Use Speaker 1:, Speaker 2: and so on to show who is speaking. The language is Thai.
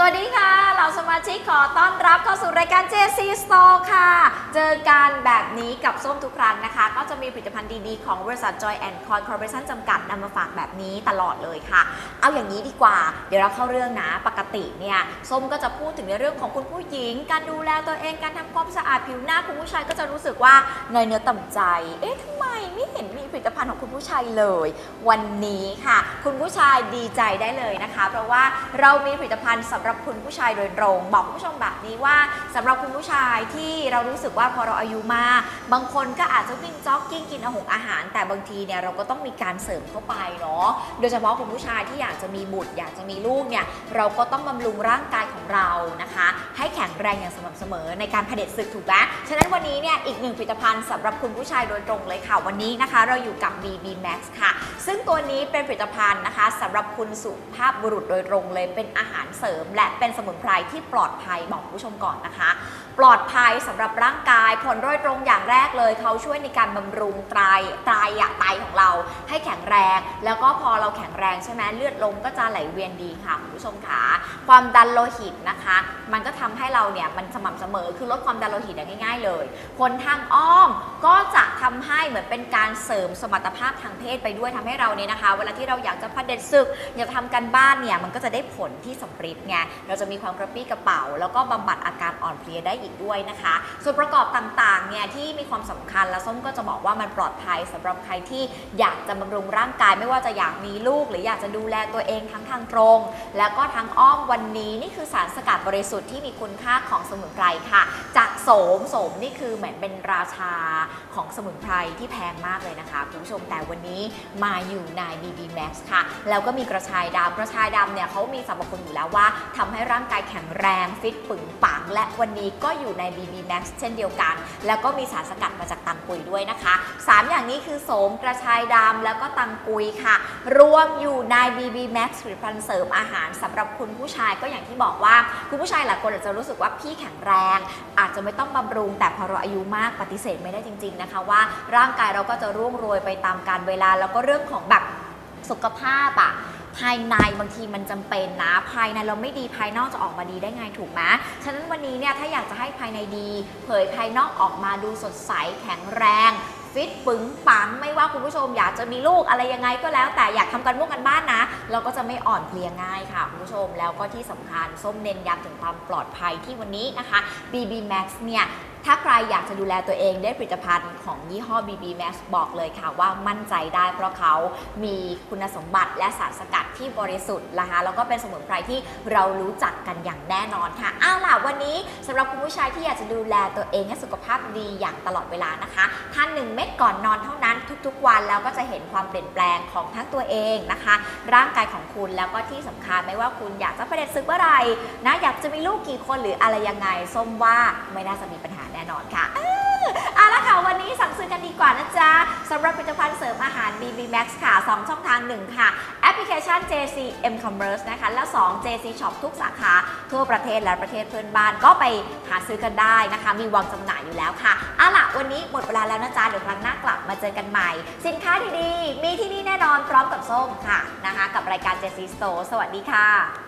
Speaker 1: สวัสดีค่ะเหล่าสมาชิกขอต้อนรับเข้าสู่รายการ JC Store ค่ะ เจอกันแบบนี้กับส้มทุกครั้งนะคะ ก็จะมีผลิตภัณฑ์ดีๆ ของบริษัท Joy and Coin Corporation จำกัดนำมาฝากแบบนี้ตลอดเลยค่ะ เอาอย่างนี้ดีกว่า เดี๋ยวเราเข้าเรื่องนะ ปกติเนี่ยส้มก็จะพูดถึงในเรื่องของคุณผู้หญิง การดูแลตัวเองการทำความสะอาดผิวหน้าคุณผู้ชายก็จะรู้สึกว่าเนยเนื้อต่ำใจ เอ๊ะทำ มไม่เห็นมีผลิตภัณฑ์ของคุณผู้ชายเลย วันนี้ค่ะ คุณผู้ชายดีใจได้เลยนะคะ เพราะว่าเรามีผลิตภัณฑ์สำหรับคุณผู้ชายโดยตรง บอกคุณผู้ชมแบบนี้ว่าสำหรับคุณผู้ชายที่เรารู้สึกว่าพอเราอายุมาก บางคนก็อาจจะวิ่งจ็อกกิ้งกินอาหงอาหาร แต่บางทีเนี่ยเราก็ต้องมีการเสริมเข้าไปเนาะโดยเฉพาะคุณผู้ชายที่อยากจะมีบุตรอยากจะมีลูกเนี่ยเราก็ต้องบำรุงร่างกายของเรานะคะ ให้แข็งแรงอย่างสม่ำเสมอในการเผด็จศึกถูกไหมฉะนั้นวันนี้เนี่ยอีกหนึ่งผลิตภัณฑ์สำหรับคุณผู้ชายโดยตรงเลยค่ะวันนี้นะคะ เราอยู่กับ BB Max ค่ะ ซึ่งตัวนี้เป็นผลิตภัณฑ์นะคะสำหรับคุณสุภาพบุรุษโดยตรงเลยเป็นอาหารเสริม และเป็นสมุนไพรที่ปลอดภัยบอกผู้ชมก่อนนะคะ ปลอดภัยสำหรับร่างกายผลโดยตรงอย่างแรกเลยเขาช่วยในการบำรุงไตรไตรอะไตของเรา ให้แข็งแรง แล้วก็พอเราแข็งแรงใช่ไหมเลือดลมก็จะไหลเวียนดีค่ะคุณผู้ชมค่ะความดันโลหิตนะคะ มันก็ทำให้เราเนี่ยมันสม่ำเสมอคือลดความดันโลหิตได้ง่าย ๆ เลยผลทางอ้อมก็จะทำให้เหมือนเป็นการเสริมสมรรถภาพทางเพศไปด้วยทำให้เราเนี่ยนะคะ เวลาที่เราอยากจะพเด็จศึก อยากจะทำกันบ้านเนี่ยมันก็จะได้ผลที่สำเร็จไงเราจะมีความกระปรี้กระเป๋า แล้วก็บำบัดอาการอ่อนเพลียได้อีกด้วยนะคะ ส่วนประกอบต่างๆเนี่ยที่มีความสำคัญและส้มก็จะบอกว่ามันปลอดภัยสำหรับใครที่อยากจะบำรุงร่างกาย ไม่ว่าจะอยากมีลูก หรืออยากจะดูแลตัวเองทั้งทางตรง แล้วก็ทางอ้อมวันนี้นี่คือสารสกัดบริสุทธิ์ที่มีคุณค่าของสมุนไพรค่ะ จากโสมโสมนี่คือเหมือนเป็นราชาของสมุนไพรที่แพงมากเลยนะคะคุณผู้ชมแต่วันนี้มาอยู่ใน BB Max ค่ะ แล้วก็มีกระชายดำกระชายดำเนี่ยเขามีสรรพคุณอยู่แล้วว่าทำให้ร่างกายแข็งแรงฟิตปึงปัง และวันนี้ก็อยู่ใน BB Max เช่นเดียวกัน แล้วก็มีสารสกัดมาจากตังกุยด้วยนะคะ 3 อย่างนี้คือโสมกระชายดำแล้วก็ตังกุยค่ะ รวมอยู่ใน BB Max ผลิตภัณฑ์เสริมอาหารสำหรับคุณผู้ชายก็อย่างที่บอกว่าคุณผู้ชายหลายคนอาจจะรู้สึกว่าพี่แข็งแรง อาจจะไม่ต้องบำรุง แต่พอเราอายุมากปฏิเสธไม่ได้จริง ๆ นะคะว่าร่างกายเราก็จะร่วงโรยไปตามการเวลา แล้วก็เรื่องของแบบสุขภาพอะภายในบางทีมันจำเป็นนะภายในเราไม่ดีภายนอกจะออกมาดีได้ไงถูกไหมฉะนั้นวันนี้เนี่ยถ้าอยากจะให้ภายในดี เผยภายนอกออกมาดูสดใสแข็งแรง ฟิตปึงปังไม่ว่าคุณผู้ชมอยากจะมีลูกอะไรยังไงก็แล้ว แต่อยากทำกันบ้งกันบ้านนะ เราก็จะไม่อ่อนเพลียง่ายค่ะคุณผู้ชมแล้วก็ที่สำคัญส้มเน้นย้ำถึงความปลอดภัยที่วันนี้นะคะ BB Max เนี่ย ถ้าใครอยากจะดูแลตัวเองได้ผลิตภัณฑ์ของยี่ห้อ BB Max บอกเลยค่ะว่ามั่นใจได้เพราะเขามีคุณสมบัติและสารสกัดที่บริสุทธิ์นะคะแล้วก็เป็นสมุนไพรที่เรารู้จักกันอย่างแน่นอนค่ะเอาล่ะวันนี้สำหรับคุณผู้ชายที่อยากจะดูแลตัวเองให้สุขภาพดีอย่างตลอดเวลานะคะทาน1เม็ดก่อนนอนเท่านั้นทุกๆ วันแล้วก็จะเห็นความเปลี่ยนแปลงของทั้งตัวเองนะคะ ร่างกายของคุณแล้วก็ที่สำคัญไม่ว่าคุณอยากจะประเด็นซึกเมื่อไหร่นะอยากจะมีลูกกี่คนหรืออะไรยังไงส้มว่าไม่น่าจะมีปัญหาแน่นอนค่ะเอาละค่ะ วันนี้สั่งซื้อกันดีกว่านะจ๊ะสำหรับผลิตภัณฑ์เสริมอาหาร BB Max ค่ะ 2 ช่องทาง 1 ค่ะ แอปพลิเคชัน JC M Commerce นะคะ และ 2 JC Shop ทุกสาขา ทั่วประเทศและประเทศเพื่อนบ้านก็ไปหาซื้อกันได้นะคะ มีวางจำหน่ายอยู่แล้วค่ะเอาล่ะวันนี้หมดเวลาแล้วนะจ๊ะ เดี๋ยวครั้งหน้ากลับมาเจอกันใหม่ สินค้าดีๆ มีที่นี่แน่นอนพร้อมกับส้มค่ะนะคะ กับรายการ JC Store สวัสดีค่ะ